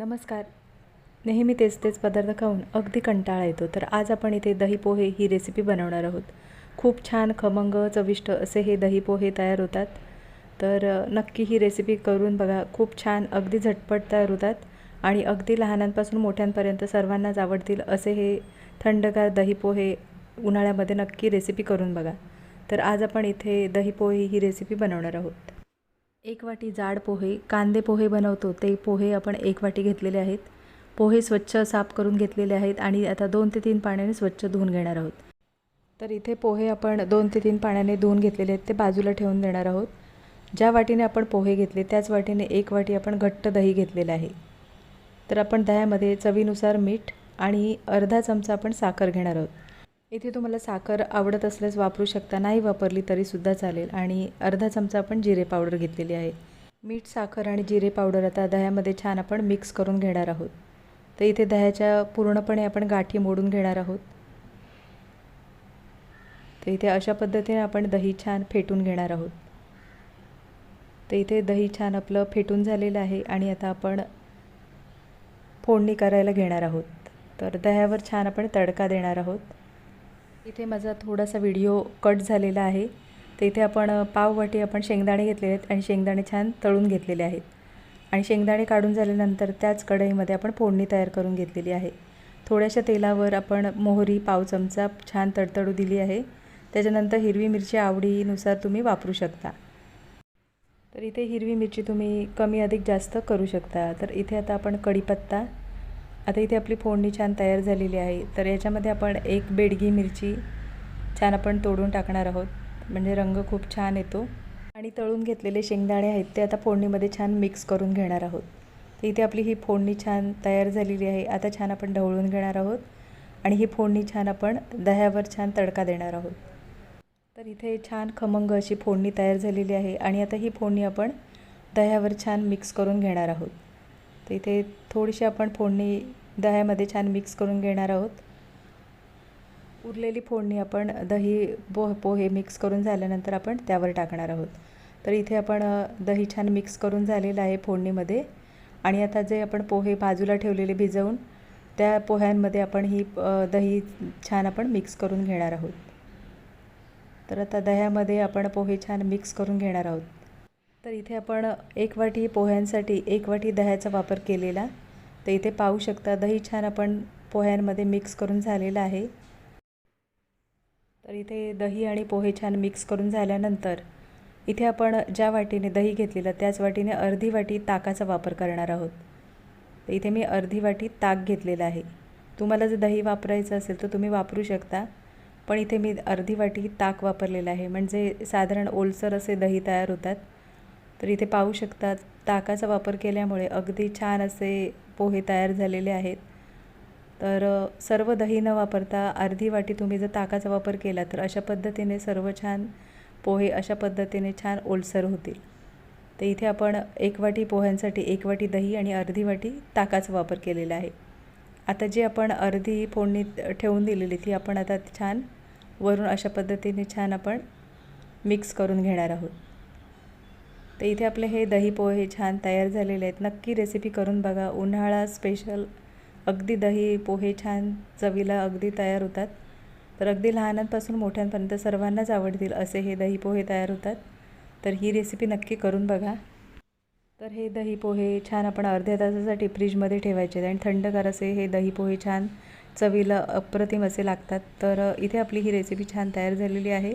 नमस्कार. नेहमी तेच तेच पदार्थ खाऊन अगदी कंटाळा येतो तर आज आपण इथे दही पोहे ही रेसिपी बनवणार आहोत. खूप छान खमंग चविष्ट असे हे दही पोहे तयार होतात. तर नक्की ही रेसिपी करून बघा. खूप छान अगदी झटपट तयार होतात आणि अगदी लहानांपासून मोठ्यांपर्यंत सर्वांनाच आवडतील असे हे थंडगार दही पोहे उन्हाळ्यामध्ये नक्की रेसिपी करून बघा. तर आज आपण इथे दही पोहे ही रेसिपी बनवणार आहोत. एक वाटी जाड पोहे कांदे पोहे बनवतो ते पोहे आपण एक वाटी घेतलेले आहेत. पोहे स्वच्छ साफ करून घेतलेले आहेत आणि आता दोन ते तीन पाण्याने स्वच्छ धुवून घेणार आहोत. तर इथे पोहे आपण दोन ते तीन पाण्याने धुवून घेतलेले आहेत ते बाजूला ठेवून देणार आहोत. ज्या वाटीने आपण पोहे घेतले त्याच वाटीने एक वाटी आपण घट्ट दही घेतलेलं आहे. तर आपण दह्यामध्ये चवीनुसार मीठ आणि अर्धा चमचा आपण साखर घेणार आहोत. इथे तुम्हाला साखर आवडत असल्यास वापरू शकता. नाही वापरली तरीसुद्धा चालेल. आणि अर्धा चमचा आपण जिरे पावडर घेतलेली आहे. मीठ साखर आणि जिरे पावडर आता दह्यामध्ये छान आपण मिक्स करून घेणार आहोत. तर इथे दह्याच्या पूर्णपणे आपण गाठी मोडून घेणार आहोत. तर इथे अशा पद्धतीने आपण दही छान फेटून घेणार आहोत. तर इथे दही छान आपलं फेटून झालेलं आहे आणि आता आपण फोडणी करायला घेणार आहोत. तर दह्यावर छान आपण तडका देणार आहोत. इथे माझा थोडासा व्हिडिओ कट झालेला आहे. तर इथे आपण पाववाटी आपण शेंगदाणे घेतलेले आहेत आणि शेंगदाणे छान तळून घेतलेले आहेत. आणि शेंगदाणे काढून झाल्यानंतर त्याच कढईमध्ये आपण फोडणी तयार करून घेतलेली आहे. थोड्याशा तेलावर आपण मोहरी पाव चमचा छान तडतडू दिली आहे. त्याच्यानंतर हिरवी मिरची आवडीनुसार तुम्ही वापरू शकता. तर इथे हिरवी मिरची तुम्ही कमी अधिक जास्त करू शकता. तर इथे आता आपण कढीपत्ता आता इथे आपली फोडणी छान तयार झालेली आहे. तर याच्यामध्ये आपण एक बेडगी मिरची छान आपण तोडून टाकणार आहोत. म्हणजे रंग खूप छान येतो. आणि तळून घेतलेले शेंगदाणे आहेत ते आता फोडणीमध्ये छान मिक्स करून घेणार आहोत. तर इथे आपली ही फोडणी छान तयार झालेली आहे. आता छान आपण ढवळून घेणार आहोत. आणि ही फोडणी छान आपण दह्यावर छान तडका देणार आहोत. तर इथे छान खमंग अशी फोडणी तयार झालेली आहे. आणि आता ही फोडणी आपण दह्यावर छान मिक्स करून घेणार आहोत. तर इथे थोडीशी आपण फोडणी दह्यामध्ये छान मिक्स करून घेणार आहोत. उरलेली फोडणी आपण दही बो पोहे मिक्स करून झाल्यानंतर आपण त्यावर टाकणार आहोत. तर इथे आपण दही छान मिक्स करून झालेलं आहे फोडणीमध्ये. आणि आता जे आपण पोहे बाजूला ठेवलेले भिजवून त्या पोह्यांमध्ये आपण ही दही छान आपण मिक्स करून घेणार आहोत. तर आता दह्यामध्ये आपण पोहे छान मिक्स करून घेणार आहोत. तर इथे आपण एक वाटी पोह्यांसाठी एक वाटी दह्याचा वापर केलेला. तर इथे पाहू शकता दही छान आपण पोह्यांमध्ये मिक्स करून झालेलं आहे. तर इथे दही आणि पोहे छान मिक्स करून झाल्यानंतर इथे आपण ज्या वाटीने दही घेतलेलं त्याच वाटीने अर्धी वाटी ताकाचा वापर करणार आहोत. तर इथे मी अर्धी वाटी ताक घेतलेलं आहे. तुम्हाला जर दही वापरायचं असेल तर तुम्ही वापरू शकता पण इथे मी अर्धी वाटी ताक वापरलेलं आहे. म्हणजे साधारण ओलसर असे दही तयार होतात. तर इथे पाहू शकता ताकाचा वापर केल्यामुळे अगदी छान असे पोहे तयार झालेले आहेत. तर सर्व दही न वापरता अर्धी वाटी तुम्ही जर ताकाचा वापर केला तर अशा पद्धतीने सर्व छान पोहे अशा पद्धतीने छान ओलसर होतील. तर इथे आपण एक वाटी पोह्यांसाठी एक वाटी दही आणि अर्धी वाटी ताकाचा वापर केलेला आहे. आता जी आपण अर्धी फोडणी ठेवून दिलेली ती आपण आता छान वरून अशा पद्धतीने छान आपण मिक्स करून घेणार आहोत. तर इथे आपले हे दही पोहे छान तयार झालेले आहेत. नक्की रेसिपी करून बघा. उन्हाळा स्पेशल अगदी दही पोहे छान चवीला अगदी तयार होतात. तर अगदी लहानांपासून मोठ्यांपर्यंत सर्वांनाच आवडतील असे हे दही पोहे तयार होतात. तर ही रेसिपी नक्की करून बघा. तर हे दही पोहे छान आपण अर्ध्या तासासाठी फ्रीजमध्ये ठेवायचे आहेत आणि थंडगार असे हे दही पोहे छान चवीला अप्रतिम असे लागतात. तर इथे आपली ही रेसिपी छान तयार झालेली आहे.